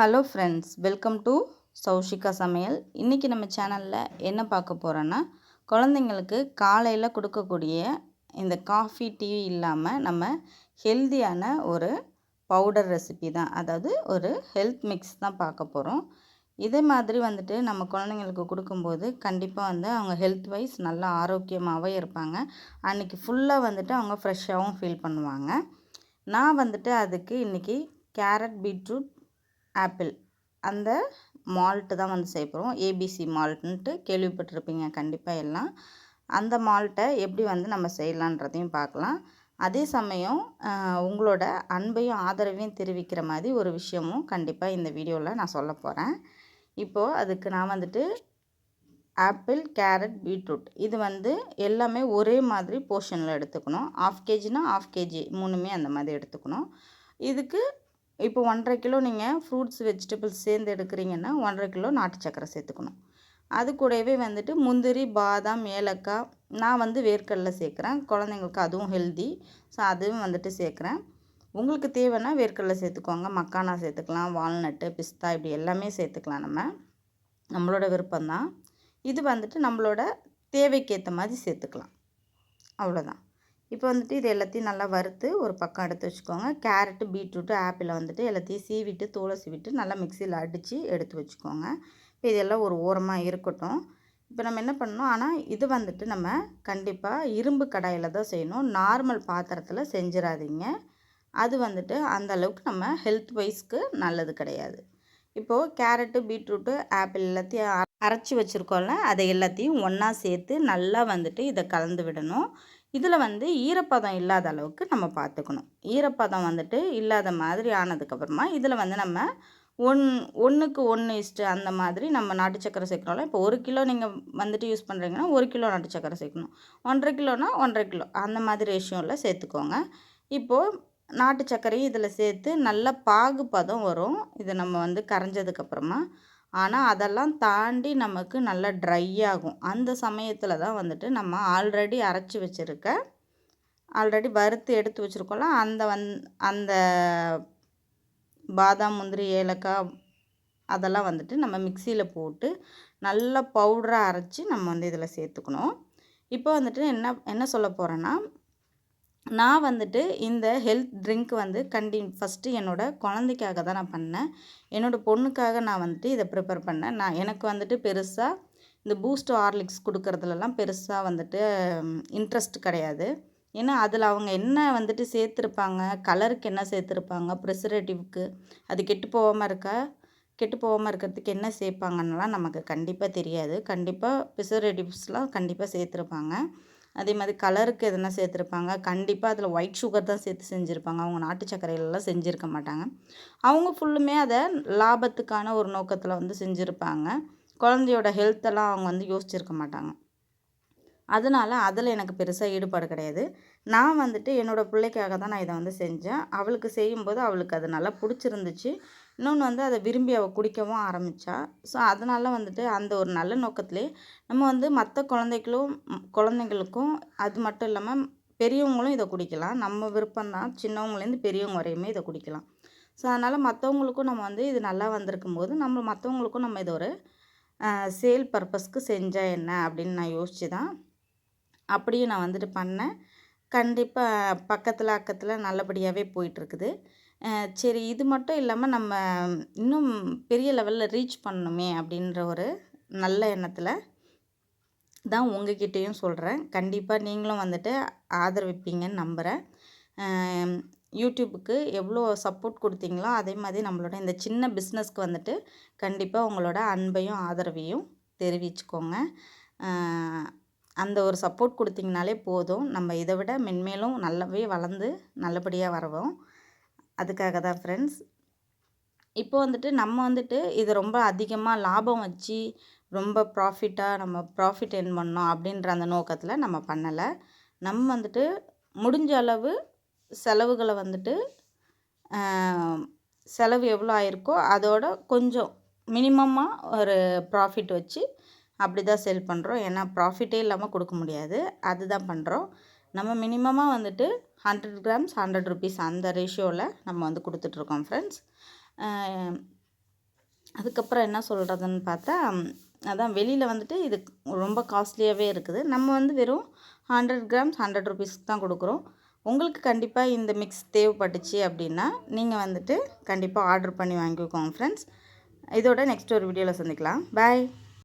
Hello friends welcome to Sowshika சமையல் இன்றைக்கி நம்ம சேனலில் என்ன பார்க்க போகிறோன்னா குழந்தைங்களுக்கு காலையில் கொடுக்கக்கூடிய இந்த காஃபி டீ இல்லாமல் நம்ம ஹெல்தியான ஒரு பவுடர் ரெசிபி தான். அதாவது ஒரு ஹெல்த் மிக்ஸ் தான் பார்க்க போகிறோம் இதே மாதிரி வந்துட்டு நம்ம குழந்தைங்களுக்கு கொடுக்கும்போது கண்டிப்பாக வந்து அவங்க ஹெல்த் வைஸ் நல்லா ஆரோக்கியமாகவே இருப்பாங்க. அன்றைக்கி ஃபுல்லாக வந்துட்டு அவங்க ஃப்ரெஷ்ஷாகவும் ஃபீல் பண்ணுவாங்க. நான் வந்துட்டு அதுக்கு இன்றைக்கி கேரட் பீட்ரூட் ஆப்பிள். அந்த மால்ட்டு தான் வந்து சேர்க்குறோம் ஏபிசி மால்ட்டுன்ட்டு கேள்விப்பட்டிருப்பீங்க கண்டிப்பாக எல்லாம். அந்த மால்ட்டை எப்படி வந்து நம்ம செய்யலான்றதையும் பார்க்கலாம். அதே சமயம் உங்களோட அன்பையும் ஆதரவையும் தெரிவிக்கிற மாதிரி ஒரு விஷயமும் கண்டிப்பாக இந்த வீடியோவில் நான் சொல்ல போகிறேன் இப்போது அதுக்கு நான் வந்துட்டு ஆப்பிள் கேரட் பீட்ரூட் இது வந்து எல்லாமே ஒரே மாதிரி போர்ஷனில் எடுத்துக்கணும். ஆஃப் கேஜினா ஆஃப் கேஜி மூணுமே அந்த மாதிரி எடுத்துக்கணும். இதுக்கு இப்போ ஒன்றரை கிலோ நீங்கள் ஃப்ரூட்ஸ் வெஜிடபிள்ஸ் சேர்ந்து எடுக்கிறீங்கன்னா ஒன்றரை கிலோ நாட்டு சக்கரை சேர்த்துக்கணும். அது கூடவே வந்துட்டு முந்திரி பாதாம் ஏலக்காய் நான் வந்து வேர்க்கடலை சேர்க்குறேன். குழந்தைங்களுக்கு அதுவும் ஹெல்தி ஸோ அதுவும் வந்துட்டு சேர்க்குறேன். உங்களுக்கு தேவைன்னா வேர்க்கடலை சேர்த்துக்கோங்க. மக்கானா சேர்த்துக்கலாம். வால்நட்டு பிஸ்தா இப்படி எல்லாமே சேர்த்துக்கலாம் நம்ம. நம்மளோட விருப்பம்தான். இது வந்துட்டு நம்மளோட தேவைக்கேற்ற மாதிரி சேர்த்துக்கலாம். அவ்வளோதான் இப்போ வந்துட்டு இது எல்லாத்தையும் நல்லா வறுத்து ஒரு பக்கம் எடுத்து வச்சுக்கோங்க. கேரட்டு பீட்ரூட்டு ஆப்பிளை வந்துட்டு எல்லாத்தையும் சீவிட்டு தூளை சீவிட்டு நல்லா மிக்சியில் அடித்து எடுத்து வச்சுக்கோங்க. இப்போ இதெல்லாம் ஒரு ஓரமாக இருக்கட்டும். இப்போ நம்ம என்ன பண்ணணும்? ஆனால் இது வந்துட்டு நம்ம கண்டிப்பாக இரும்பு கடாயில் தான் செய்யணும். நார்மல் பாத்திரத்தில் செஞ்சிடாதீங்க அது வந்துட்டு அந்த அளவுக்கு நம்ம ஹெல்த் வைஸ்க்கு நல்லது கிடையாது. இப்போது கேரட்டு பீட்ரூட்டு ஆப்பிள் எல்லாத்தையும் அரைச்சி வச்சுருக்கோம்ல அதை எல்லாத்தையும் ஒன்றா சேர்த்து நல்லா வந்துட்டு இதை கலந்து விடணும். இதில் வந்து ஈரப்பதம் இல்லாத அளவுக்கு நம்ம பார்த்துக்கணும் ஈரப்பதம் வந்துட்டு இல்லாத மாதிரி ஆனதுக்கப்புறமா இதில் வந்து நம்ம ஒன் ஒன்றுக்கு ஒன்று இஸ்ட்டு அந்த மாதிரி நம்ம நாட்டு சக்கரை சேர்க்குறோம்ல இப்போ ஒரு கிலோ நீங்கள் வந்துட்டு யூஸ் பண்ணுறீங்கன்னா ஒரு கிலோ நாட்டு சக்கரை சேர்க்கணும். ஒன்றரை கிலோனா ஒன்றரை கிலோ அந்த மாதிரி ரேஷியோவில் சேர்த்துக்கோங்க. இப்போது நாட்டு சர்க்கரையும் இதில் சேர்த்து நல்ல பாகுபதம் வரும். இதை நம்ம வந்து கரைஞ்சதுக்கப்புறமா ஆனால் அதெல்லாம் தாண்டி நமக்கு நல்லா ட்ரை ஆகும். அந்த சமயத்தில் தான் வந்துட்டு நம்ம ஆல்ரெடி அரைச்சி வச்சுருக்க ஆல்ரெடி வறுத்து எடுத்து வச்சுருக்கோம்ல அந்த வந் அந்த பாதாம் முந்திரி ஏலக்காய் அதெல்லாம் வந்துட்டு நம்ம மிக்சியில் போட்டு நல்லா பவுடராக அரைச்சி நம்ம வந்து இதில் சேர்த்துக்கணும். இப்போ வந்துட்டு என்ன என்ன சொல்ல போகிறேன்னா நான் வந்துட்டு இந்த ஹெல்த் ட்ரிங்க் வந்து கண்டி ஃபஸ்ட்டு என்னோடய குழந்தைக்காக தான் நான் பண்ணேன். என்னோடய பொண்ணுக்காக நான் வந்துட்டு இதை ப்ரிப்பேர் பண்ணேன். நான் எனக்கு வந்துட்டு பெருசாக இந்த பூஸ்ட் ஹார்லிக்ஸ் கொடுக்குறதுலலாம் பெருசாக வந்துட்டு இன்ட்ரெஸ்ட் கிடையாது. ஏன்னா அதில் அவங்க என்ன வந்துட்டு சேர்த்துருப்பாங்க கலருக்கு என்ன சேர்த்துருப்பாங்க ப்ரிசர்வேட்டிவ்க்கு அது கெட்டு போகாமல் இருக்கா கெட்டு போகாமல் இருக்கிறதுக்கு என்ன சேர்ப்பாங்கன்னெலாம் நமக்கு கண்டிப்பாக தெரியாது. கண்டிப்பாக ப்ரிசர்வேட்டிவ்ஸ்லாம் கண்டிப்பாக சேர்த்துருப்பாங்க. அதே மாதிரி கலருக்கு எதனா சேர்த்துருப்பாங்க. கண்டிப்பாக அதில் ஒயிட் சுகர் தான் சேர்த்து செஞ்சுருப்பாங்க. அவங்க நாட்டு சர்க்கரையிலலாம் செஞ்சுருக்க மாட்டாங்க. அவங்க ஃபுல்லுமே அதை லாபத்துக்கான ஒரு நோக்கத்தில் வந்து செஞ்சுருப்பாங்க. குழந்தையோட ஹெல்த்தெல்லாம் அவங்க வந்து யோசிச்சிருக்க மாட்டாங்க. அதனால் அதில் எனக்கு பெருசாக ஈடுபாடு கிடையாது. நான் வந்துட்டு என்னோடய பிள்ளைக்காக தான் நான் இதை வந்து செஞ்சேன். அவளுக்கு செய்யும்போது அவளுக்கு அது நல்லா பிடிச்சிருந்துச்சு. இன்னொன்று வந்து அதை விரும்பி அவள் குடிக்கவும் ஆரம்பித்தா ஸோ அதனால் வந்துட்டு அந்த ஒரு நல்ல நோக்கத்திலே நம்ம வந்து மற்ற குழந்தைகளும் குழந்தைங்களுக்கும் அது மட்டும் இல்லாமல் பெரியவங்களும் இதை குடிக்கலாம். நம்ம விருப்பம்தான் சின்னவங்கலேருந்து பெரியவங்க வரையுமே இதை குடிக்கலாம். ஸோ அதனால் மற்றவங்களுக்கும் நம்ம வந்து இது நல்லா வந்திருக்கும் போது நம்ம மற்றவங்களுக்கும் நம்ம இதை ஒரு சேல் பர்பஸ்க்கு செஞ்சால் என்ன அப்படின்னு நான் யோசித்து தான் அப்படியும் நான் வந்துட்டு பண்ணேன். கண்டிப்பாக பக்கத்தில் அக்கத்தில் நல்லபடியாகவே போயிட்டுருக்குது. சரி இது மட்டும் இல்லாமல் நம்ம இன்னும் பெரிய லெவலில் ரீச் பண்ணணுமே அப்படின்ற ஒரு நல்ல எண்ணத்தில் தான் உங்ககிட்டேயும் சொல்கிறேன் கண்டிப்பாக நீங்களும் வந்துட்டு ஆதரவிப்பீங்கன்னு நம்புகிறேன் யூடியூபுக்கு எவ்வளோ சப்போர்ட் கொடுத்தீங்களோ அதே மாதிரி நம்மளோட இந்த சின்ன பிஸ்னஸ்க்கு வந்துட்டு கண்டிப்பாக உங்களோட அன்பையும் ஆதரவையும் தெரிவிச்சுக்கோங்க. அந்த ஒரு சப்போர்ட் கொடுத்தீங்கனாலே போதும். நம்ம இதை விட மென்மேலும் நல்லாவே வளர்ந்து நல்லபடியாக வரவோம். அதுக்காக தான் ஃப்ரெண்ட்ஸ் இப்போ வந்துட்டு நம்ம வந்துட்டு இது ரொம்ப அதிகமாக லாபம் வச்சு ரொம்ப ப்ராஃபிட்டாக நம்ம ப்ராஃபிட் என் பண்ணோம் அப்படின்ற அந்த நோக்கத்தில் நம்ம பண்ணலை. நம்ம வந்துட்டு முடிஞ்ச அளவு செலவுகளை வந்துட்டு செலவு எவ்வளோ ஆயிருக்கோ அதோட கொஞ்சம் மினிமமாக ஒரு ப்ராஃபிட் வச்சு அப்படி தான் செல் பண்ணுறோம் ஏன்னா ப்ராஃபிட்டே இல்லாமல் கொடுக்க முடியாது. அதுதான் பண்ணுறோம் நம்ம மினிமமாக வந்துட்டு ஹண்ட்ரட் கிராம்ஸ் ஹண்ட்ரட் ருபீஸ் அந்த ரேஷியோவில் நம்ம வந்து கொடுத்துட்ருக்கோம் ஃப்ரெண்ட்ஸ் அதுக்கப்புறம் என்ன சொல்கிறதுன்னு பார்த்தா அதான் வெளியில் வந்துட்டு இது ரொம்ப காஸ்ட்லியாகவே இருக்குது. நம்ம வந்து வெறும் ஹண்ட்ரட் கிராம்ஸ் ஹண்ட்ரட் ருபீஸ்க்கு தான் கொடுக்குறோம். உங்களுக்கு கண்டிப்பாக இந்த மிக்ஸ் தேவைப்பட்டுச்சு அப்படின்னா நீங்கள் வந்துட்டு கண்டிப்பாக ஆர்டர் பண்ணி வாங்கிக்கோங்க ஃப்ரெண்ட்ஸ் இதோட நெக்ஸ்ட் ஒரு வீடியோவில் சந்திக்கலாம். பாய்